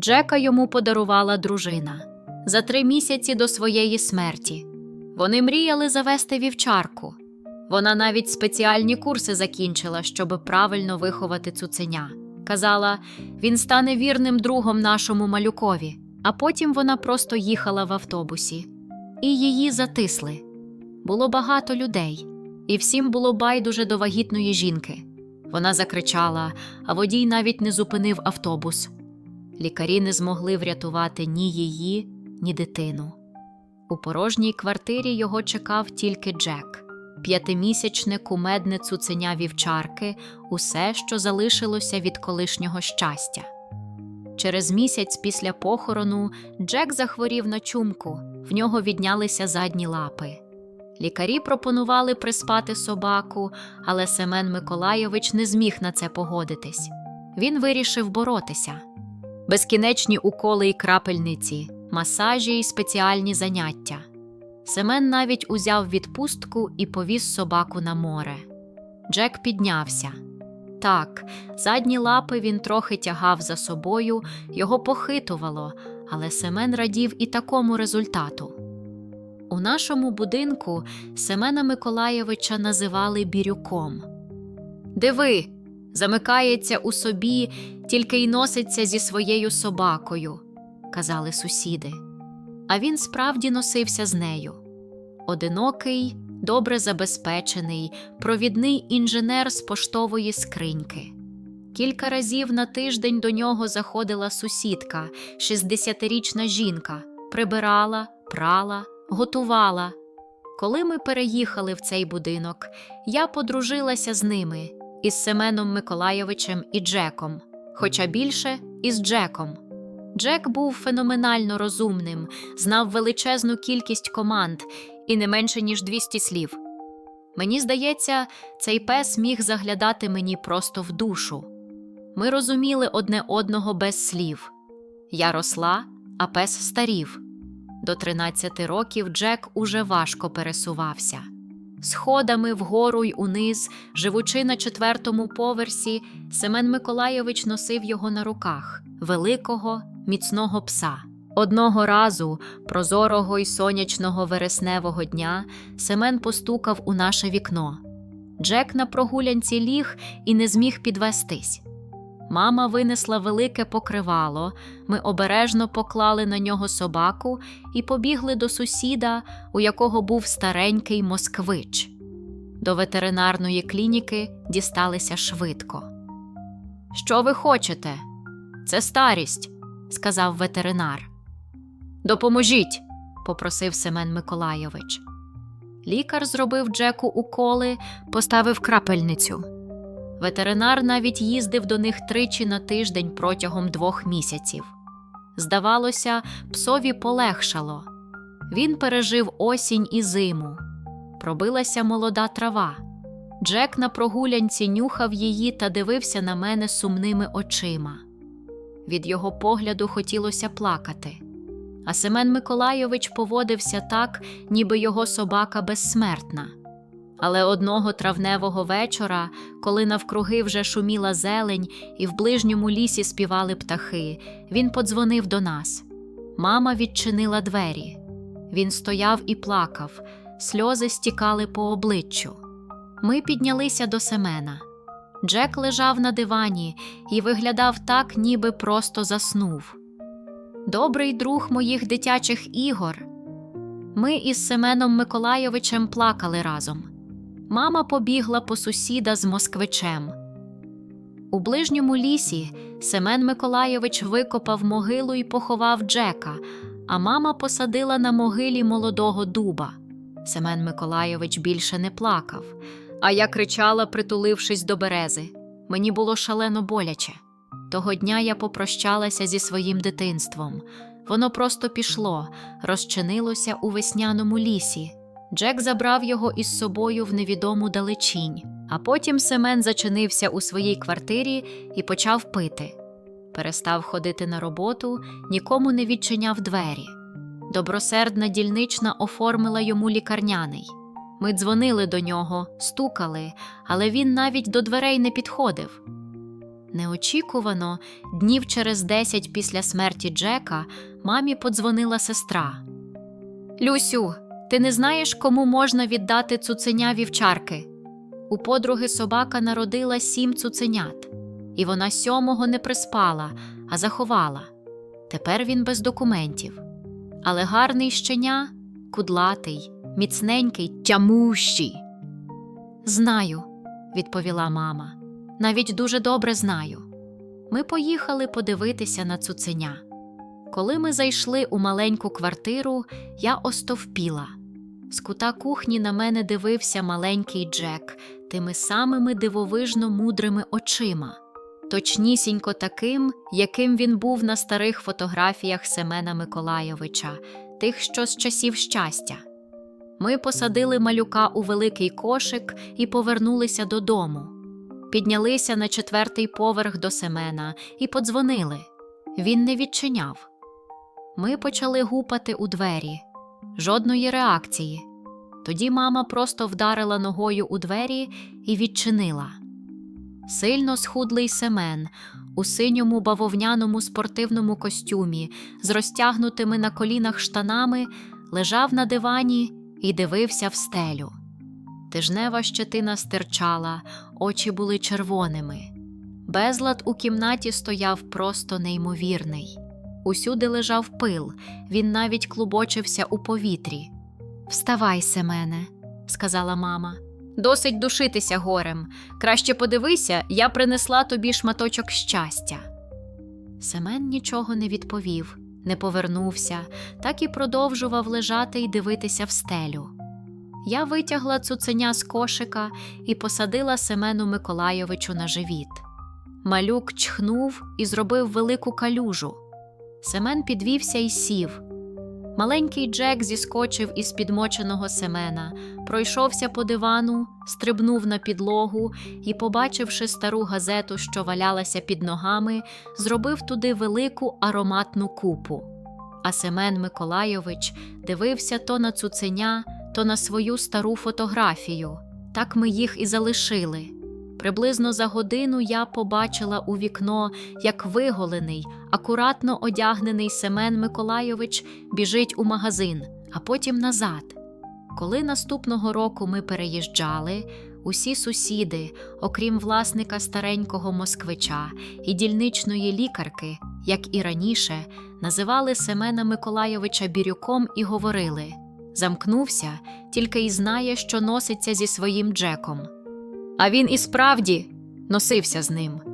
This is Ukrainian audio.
Джека йому подарувала дружина за три місяці до своєї смерті. Вони мріяли завести вівчарку. Вона навіть спеціальні курси закінчила, щоб правильно виховати цуценя. Казала, він стане вірним другом нашому малюкові, а потім вона просто їхала в автобусі. І її затисли. Було багато людей, і всім було байдуже до вагітної жінки. Вона закричала, а водій навіть не зупинив автобус. Лікарі не змогли врятувати ні її, ні дитину. У порожній квартирі його чекав тільки Джек, п'ятимісячне кумедне цуценя вівчарки, усе, що залишилося від колишнього щастя. Через місяць після похорону Джек захворів на чумку, в нього віднялися задні лапи. Лікарі пропонували приспати собаку, але Семен Миколайович не зміг на це погодитись. Він вирішив боротися. Безкінечні уколи і крапельниці, масажі і спеціальні заняття. Семен навіть узяв відпустку і повіз собаку на море. Джек піднявся. Так, задні лапи він трохи тягав за собою, його похитувало, але Семен радів і такому результату. У нашому будинку Семена Миколаєвича називали бірюком. Диви, замикається у собі, тільки й носиться зі своєю собакою, казали сусіди. А він справді носився з нею. Одинокий, добре забезпечений, провідний інженер з поштової скриньки. Кілька разів на тиждень до нього заходила сусідка, 60-річна жінка, прибирала, прала, готувала. Коли ми переїхали в цей будинок, я подружилася з ними із Семеном Миколайовичем і Джеком, хоча більше із Джеком. Джек був феноменально розумним, знав величезну кількість команд і не менше ніж 200 слів. Мені здається, цей пес міг заглядати мені просто в душу. Ми розуміли одне одного без слів. Я росла, а пес старів. До 13 років Джек уже важко пересувався. Сходами вгору й униз, живучи на четвертому поверсі, Семен Миколайович носив його на руках великого, міцного пса. Одного разу, прозорого й сонячного вересневого дня, Семен постукав у наше вікно. Джек на прогулянці ліг і не зміг підвестись. Мама винесла велике покривало, ми обережно поклали на нього собаку і побігли до сусіда, у якого був старенький москвич. До ветеринарної клініки дісталися швидко. Що ви хочете? Це старість, сказав ветеринар. Допоможіть, попросив Семен Миколайович. Лікар зробив Джеку уколи, поставив крапельницю. Ветеринар навіть їздив до них тричі на тиждень протягом двох місяців. Здавалося, псові полегшало. Він пережив осінь і зиму. Пробилася молода трава. Джек на прогулянці нюхав її та дивився на мене сумними очима. Від його погляду хотілося плакати. А Семен Миколайович поводився так, ніби його собака безсмертна. Але одного травневого вечора, коли навкруги вже шуміла зелень і в ближньому лісі співали птахи, він подзвонив до нас. Мама відчинила двері. Він стояв і плакав, сльози стікали по обличчю. Ми піднялися до Семена. Джек лежав на дивані і виглядав так, ніби просто заснув. Добрий друг моїх дитячих ігор. Ми із Семеном Миколайовичем плакали разом. Мама побігла по сусіда з москвичем. У ближньому лісі Семен Миколайович викопав могилу і поховав Джека, а мама посадила на могилі молодого дуба. Семен Миколайович більше не плакав, а я кричала, притулившись до берези. Мені було шалено боляче. Того дня я попрощалася зі своїм дитинством. Воно просто пішло, розчинилося у весняному лісі. Джек забрав його із собою в невідому далечінь, а потім Семен зачинився у своїй квартирі і почав пити. Перестав ходити на роботу, нікому не відчиняв двері. Добросердна дільнична оформила йому лікарняний. Ми дзвонили до нього, стукали, але він навіть до дверей не підходив. Неочікувано, днів через десять після смерті Джека, мамі подзвонила сестра. Люсю, ти не знаєш, кому можна віддати цуценя вівчарки? У подруги собака народила сім цуценят, і вона сьомого не приспала, а заховала. Тепер він без документів. Але гарний щеня, кудлатий, міцненький, тямущий. Знаю, відповіла мама. Навіть дуже добре знаю. Ми поїхали подивитися на цуценя. Коли ми зайшли у маленьку квартиру, я остовпіла. З кута кухні на мене дивився маленький Джек тими самими дивовижно мудрими очима, точнісінько таким, яким він був на старих фотографіях Семена Миколайовича, тих, що з часів щастя. Ми посадили малюка у великий кошик і повернулися додому. Піднялися на четвертий поверх до Семена і подзвонили. Він не відчиняв. Ми почали гупати у двері. Жодної реакції. Тоді мама просто вдарила ногою у двері і відчинила. Сильно схудлий Семен у синьому бавовняному спортивному костюмі з розтягнутими на колінах штанами лежав на дивані і дивився в стелю. Тижнева щетина стирчала, очі були червоними. Безлад у кімнаті стояв просто неймовірний. Усюди лежав пил, він навіть клубочився у повітрі. Вставай, Семене, сказала мама. Досить душитися горем. Краще подивися, я принесла тобі шматочок щастя. Семен нічого не відповів, не повернувся, так і продовжував лежати і дивитися в стелю. Я витягла цуценя з кошика і посадила Семену Миколайовичу на живіт. Малюк чхнув і зробив велику калюжу. Семен підвівся і сів. Маленький Джек зіскочив із підмоченого Семена, пройшовся по дивану, стрибнув на підлогу і, побачивши стару газету, що валялася під ногами, зробив туди велику ароматну купу. А Семен Миколайович дивився то на цуценя, то на свою стару фотографію. Так ми їх і залишили. Приблизно за годину я побачила у вікно, як виголений, акуратно одягнений Семен Миколайович біжить у магазин, а потім назад. Коли наступного року ми переїжджали, усі сусіди, окрім власника старенького москвича і дільничної лікарки, як і раніше, називали Семена Миколайовича Бірюком і говорили замкнувся, тільки й знає, що носиться зі своїм Джеком. А він і справді носився з ним.